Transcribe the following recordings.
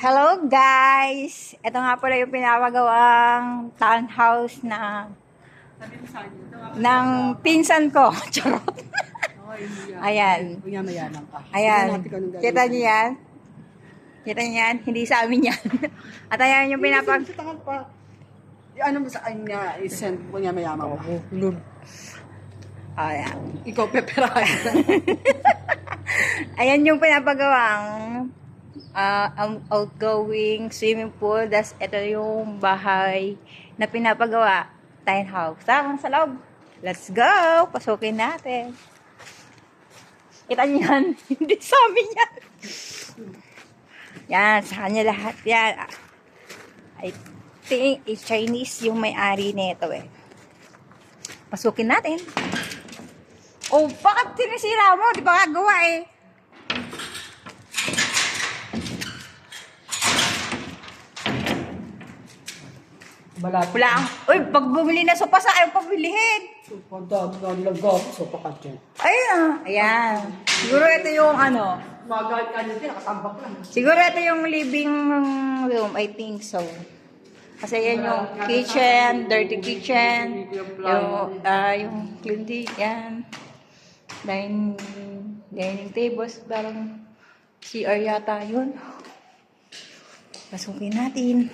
Hello guys! Ito nga pala yung pinapagawang townhouse na ng pinsan ko. Charot. Ayan. Ayan. Kita niyo yan? Kita niyo yan? Hindi sa amin yan. At ayan yung pinapag... Ano mo sa kanya, i-send mo niya mayaman ka. Ayan. Ikaw peperahan. Ayan yung pinapagawang um, outgoing swimming pool. Das ito yung bahay na pinapagawa. Tiny house. Tara, sa loob. Let's go! Pasukin natin. Kita niyo yan? Hindi sa amin yan. Yan, sa kanya lahat yan. I think is Chinese yung may-ari nito eh. Pasukin natin. Oh, bakit sinisira mo? Di ba gagawa eh? Balat. Wala. ang- Uy, pag bumili na sopa sa ayaw pabilihin. Pagdag ng lagop, so pakatyan. Ayun ah. Ayan. Siguro ito yung ano. Magalit ka nito, nakatambak lang. Siguro ito yung living room. I think so. Kasi yan yung kitchen, dirty kitchen. Yung, ah yung clean yan. Dining, dining tables, parang CR yata yun. Pasukin natin.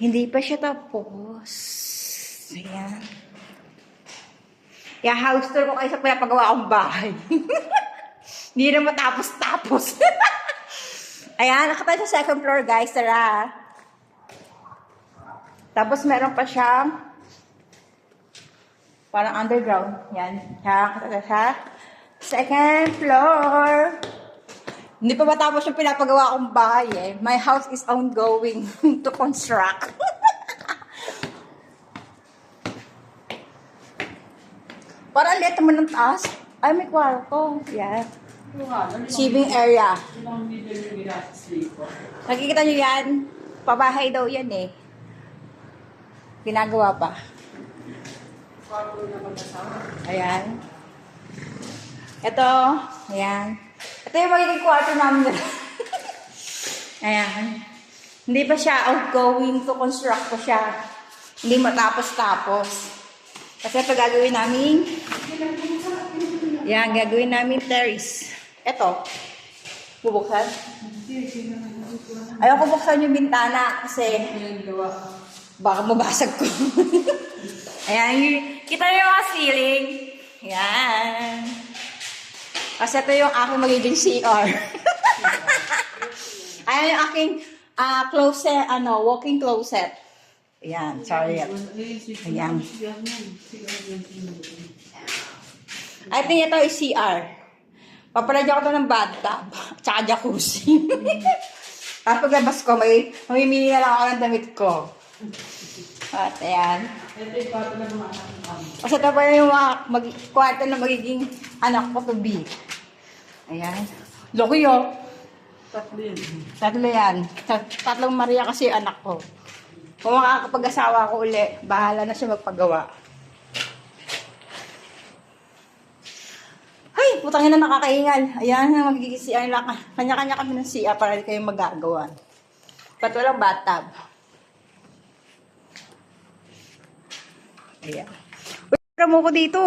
Hindi pa siya tapos. Ayan. Kaya house tour ko kayo sa pinapagawa kong bahay. Hindi na matapos-tapos. Ayan, nakatayo sa second floor, guys. Tara. Tapos meron pa siyang parang underground. Yan. Kaya nakatayo sa second floor. Hindi pa matapos yung pinapagawa kong bahay eh. My house is ongoing to construct. Para liit naman ng taas. Ay, may kwarto. Yan. Receiving area. Nakikita nyo yan? Pabahay daw yan eh. Ginagawa pa. Ayan. Ito. Ayan. Ito yung magiging kwarto namin. Ayan. Hindi pa siya outgoing to construct pa siya. Hindi matapos-tapos. Kasi ito gagawin namin. Yan, gagawin namin terrace. Ito. Bubuksan. Ayoko buksan yung bintana kasi baka mabasag ko. Ayan, kita yung mga ceiling. Ayan. Kasi ito yung aking magiging CR. Ayan yung aking ah, closet, ano, walking closet. Ayan, sorry. Ayan. I think ito is CR. Papalagyan ko ito ng bathtub. Tsaka jacuzzi. Tapos paglabas ko, may, mamimili na lang ako ng damit ko. At ayan. Kasi ito pa yung mga mag, kwarto na magiging anak ko to be. Ayan. Loko yun. Tatlo yun. Tatlo yan. Tat- Tatlong Maria kasi yung anak ko. Kung makakapag-asawa ko uli, bahala na siya magpagawa. Ay, putang ina nakakaingal. Ayan, magiging CR lang. Kanya-kanya kami ng CR para di kayo magagawa. Ba't walang bathtub? Ayan. Uy, mo ko dito.